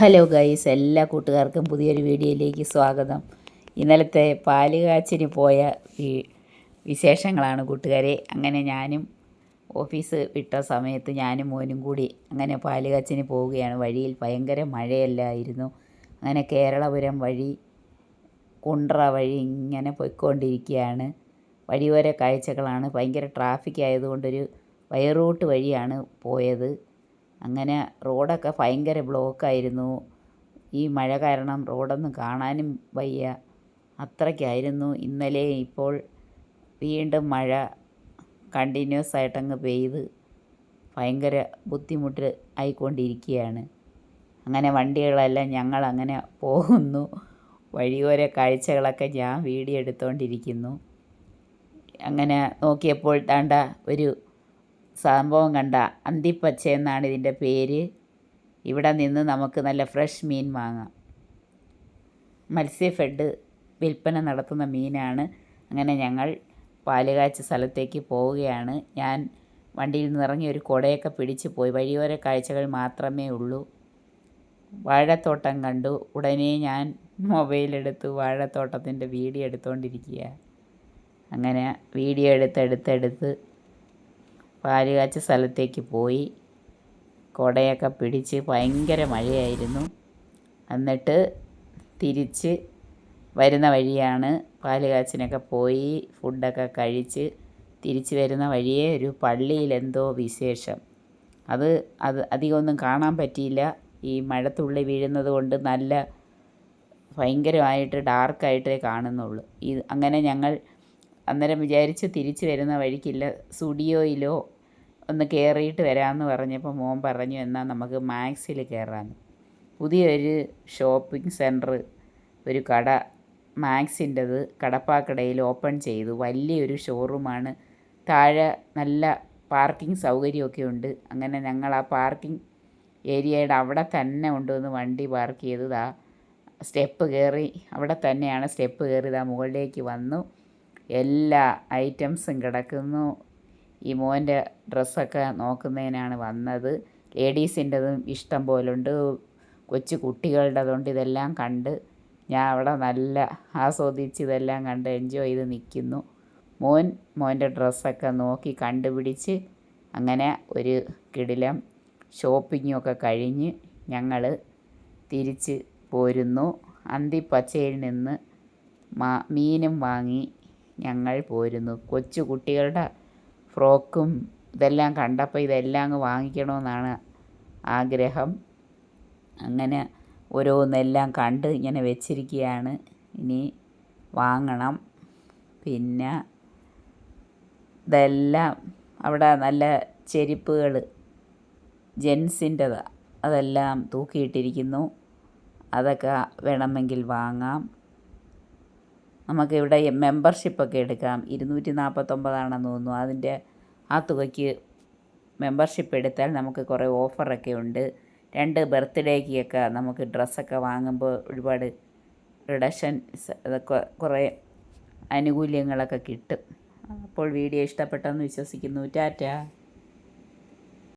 Hello guys എല്ലാ കൂട്ടുകാർക്കും പുതിയൊരു വീഡിയോയിലേക്ക് സ്വാഗതം. ഇന്നലത്തെ പാലുകാച്ചിന് പോയ വി- വിശേഷങ്ങളാണ് കൂട്ടുകാരെ. അങ്ങനെ ഞാനും ഓഫീസ് വിട്ട സമയത്ത് ഞാനും മോനും കൂടി അങ്ങനെ പാലുകാച്ചിന് പോവുകയാണ്. വഴിയിൽ ഭയങ്കര മഴയല്ലായിരുന്നു. അങ്ങനെ കേരളപുരം വഴി കുണ്ട്ര വഴി ഇങ്ങനെ പോയിക്കൊണ്ടിരിക്കുകയാണ്. വഴിയോര കാഴ്ചകളാണ്. ഭയങ്കര ട്രാഫിക് ആയതുകൊണ്ടൊരു വയറൂട്ട് വഴിയാണ് പോയത്. അങ്ങനെ റോഡൊക്കെ ഭയങ്കര ബ്ലോക്കായിരുന്നു. ഈ മഴ കാരണം റോഡൊന്നും കാണാനും വയ്യ. അത്രയ്ക്കായിരുന്നു. ഇന്നലെ ഇപ്പോൾ വീണ്ടും മഴ കണ്ടിന്യൂസ് ആയിട്ടങ്ങ് പെയ്ത് ഭയങ്കര ബുദ്ധിമുട്ട് ആയിക്കൊണ്ടിരിക്കുകയാണ്. അങ്ങനെ വണ്ടികളെല്ലാം ഞങ്ങൾ അങ്ങനെ പോകുന്നു. വഴിയോര കാഴ്ചകളൊക്കെ ഞാൻ വീഡിയോ എടുത്തുകൊണ്ടിരിക്കുന്നു അങ്ങനെ നോക്കിയപ്പോൾ താണ്ട ഒരു സംഭവം കണ്ട അന്തിപ്പച്ച എന്നാണ് ഇതിന്റെ പേര്. ഇവിടെ നിന്ന് നമുക്ക് നല്ല ഫ്രഷ് മീൻ വാങ്ങാം. മത്സ്യഫെഡ് വിൽപ്പന നടത്തുന്ന മീനാണ്. അങ്ങനെ ഞങ്ങൾ പാലുകാച്ച സ്ഥലത്തേക്ക് പോവുകയാണ്. ഞാൻ വണ്ടിയിൽ നിന്ന് ഇറങ്ങി ഒരു കുടയൊക്കെ പിടിച്ച് പോയി. വഴിയോര കാഴ്ചകൾ മാത്രമേ ഉള്ളൂ. വാഴത്തോട്ടം കണ്ടു. ഉടനെ ഞാൻ മൊബൈലെടുത്ത് വാഴത്തോട്ടത്തിന്റെ വീഡിയോ എടുത്തുകൊണ്ടിരിക്കുക അങ്ങനെ വീഡിയോ എടുത്തെടുത്തെടുത്ത് പാലുകാച്ച സ്ഥലത്തേക്ക് പോയി. കുടയൊക്കെ പിടിച്ച് ഭയങ്കര മഴയായിരുന്നു. എന്നിട്ട് തിരിച്ച് വരുന്ന വഴിയാണ് പാൽ കാച്ചിനൊക്കെ പോയി ഫുഡൊക്കെ കഴിച്ച് തിരിച്ച് വരുന്ന വഴിയെ ഒരു പള്ളിയിൽ എന്തോ വിശേഷം. അത് അത് അധികമൊന്നും കാണാൻ പറ്റിയില്ല. ഈ മഴത്തുള്ളി വീഴുന്നത് കൊണ്ട് നല്ല ഭയങ്കരമായിട്ട് ഡാർക്കായിട്ടേ കാണുന്നുള്ളൂ. ഈ അങ്ങനെ ഞങ്ങൾ അന്നേരം വിചാരിച്ച് തിരിച്ച് വരുന്ന വഴിക്കില്ല. സ്റ്റുഡിയോയിലോ ഒന്ന് കയറിയിട്ട് വരാമെന്ന് പറഞ്ഞപ്പോൾ മോൻ പറഞ്ഞു എന്നാൽ നമുക്ക് മാക്സിൽ കയറാമെന്ന് പുതിയൊരു ഷോപ്പിംഗ് സെന്റർ ഒരു കട മാക്സിന്റെത് കടപ്പാക്കടയിൽ ഓപ്പൺ ചെയ്തു. വലിയൊരു ഷോറൂമാണ്. താഴെ നല്ല പാർക്കിംഗ് സൗകര്യമൊക്കെ ഉണ്ട്. അങ്ങനെ ഞങ്ങൾ ആ പാർക്കിംഗ് ഏരിയയുടെ അവിടെ തന്നെ കൊണ്ടുവന്ന് വണ്ടി പാർക്ക് ചെയ്തതാ. സ്റ്റെപ്പ് കയറി അവിടെ തന്നെയാണ് സ്റ്റെപ്പ് കയറിയത് ആ മുകളിലേക്ക് വന്നു. എല്ലാ ഐറ്റംസും കിടക്കുന്നു. ഈ മോന്റെ ഡ്രസ്സൊക്കെ നോക്കുന്നതിനാണ് വന്നത്. ലേഡീസിന്റെതും ഇഷ്ടം പോലുണ്ട്. കൊച്ചു കുട്ടികളുടേതുണ്ട്. ഇതെല്ലാം കണ്ട് ഞാൻ അവിടെ നല്ല ആസ്വദിച്ച് ഇതെല്ലാം കണ്ട് എൻജോയ് ചെയ്ത് നിൽക്കുന്നു. മോൻ മോന്റെ ഡ്രസ്സൊക്കെ നോക്കി കണ്ടുപിടിച്ച് അങ്ങനെ ഒരു കിടിലം ഷോപ്പിങ്ങൊക്കെ കഴിഞ്ഞ് ഞങ്ങൾ തിരിച്ച് പോരുന്നു. അന്തിപ്പച്ചയിൽ നിന്ന് മീനും വാങ്ങി ഞങ്ങൾ പോരുന്നു. കൊച്ചു കുട്ടികളുടെ ഫ്രോക്കും ഇതെല്ലാം കണ്ടപ്പോൾ ഇതെല്ലാം അങ്ങ് വാങ്ങിക്കണമെന്നാണ് ആഗ്രഹം. അങ്ങനെ ഓരോന്നെല്ലാം കണ്ട് ഇങ്ങനെ വെച്ചിരിക്കുകയാണ്. ഇനി വാങ്ങണം. പിന്നെ ഇതെല്ലാം അവിടെ നല്ല ചെരുപ്പുകൾ ജെൻസിന്റെതാണ് അതെല്ലാം തൂക്കിയിട്ടിരിക്കുന്നു. അതൊക്കെ വേണമെങ്കിൽ വാങ്ങാം. നമുക്കിവിടെ മെമ്പർഷിപ്പൊക്കെ എടുക്കാം. ഇരുന്നൂറ്റി നാൽപ്പത്തൊമ്പതാണെന്ന് തോന്നുന്നു. അതിന്റെ ആ തുകയ്ക്ക് മെമ്പർഷിപ്പ് എടുത്താൽ നമുക്ക് കുറേ ഓഫറൊക്കെ ഉണ്ട്. രണ്ട് ബർത്ത്ഡേക്കൊക്കെ നമുക്ക് ഡ്രസ്സൊക്കെ വാങ്ങുമ്പോൾ ഒരുപാട് റിഡക്ഷൻ അതൊക്കെ കുറേ ആനുകൂല്യങ്ങളൊക്കെ കിട്ടും. അപ്പോൾ വീഡിയോ ഇഷ്ടപ്പെട്ടെന്ന് വിശ്വസിക്കുന്നു. ടാറ്റ.